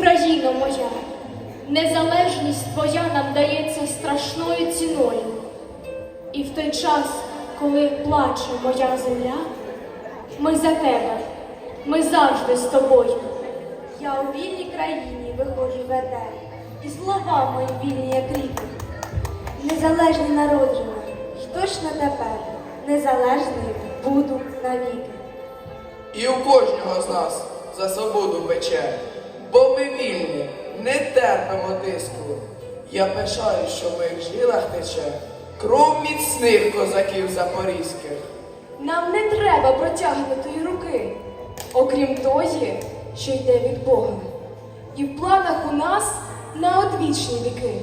Україно моя, незалежність твоя нам дається страшною ціною. І в той час, коли плаче моя земля, ми за тебе, ми завжди з тобою. Я у вільній країні виходжу в етер, і слова мої вільні, як ріки. Незалежний народжена, й точно тепер незалежною буду навіки. І у кожного з нас за свободу пече, бо ми вільні, не терпимо тиску. Я пишаю, що в моїх жилах тече кров міцних козаків запорізьких. Нам не треба протягнутої руки, окрім тої, що йде від Бога. І в планах у нас на одвічні віки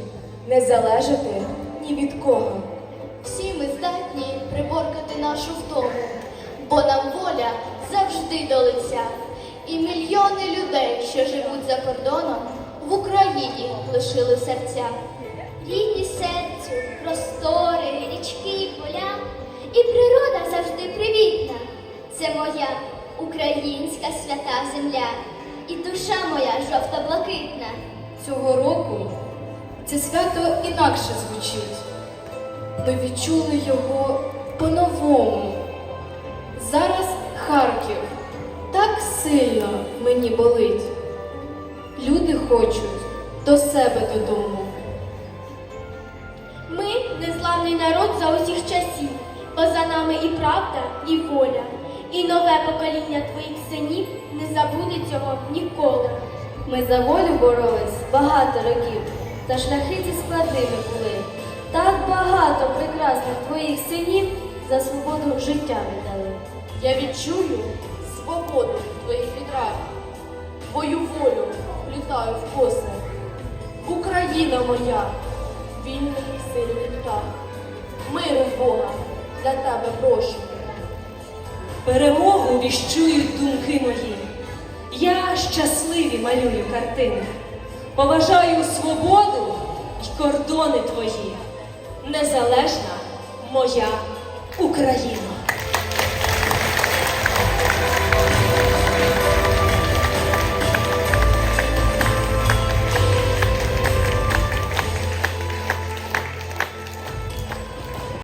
не залежати ні від кого. Всі ми здатні приборкати нашу втому, бо нам воля завжди до лиця. І мільйони людей, кордоном, в Україні лишили серця. Рідні серцю, простори, річки, поля, і природа завжди привітна. Це моя українська свята земля, і душа моя жовто-блакитна. Цього року це свято інакше звучить. Ми відчули його по-новому. Зараз Харків так сильно мені болить. Люди хочуть до себе додому. Ми незламний народ за усіх часів, бо за нами і правда, і воля. І нове покоління твоїх синів не забуде цього ніколи. Ми за волю боролись багато років, та шляхи ці складними були. Так багато прекрасних твоїх синів за свободу життя віддали. Я відчую свободу твоїх відрад, твою волю літаю в коси. Україна моя, вільний сильний птах, миру Бога для тебе прошу. Перемогу віщують думки мої. Я щасливі малюю картини. Поважаю свободу й кордони твої. Незалежна моя Україна.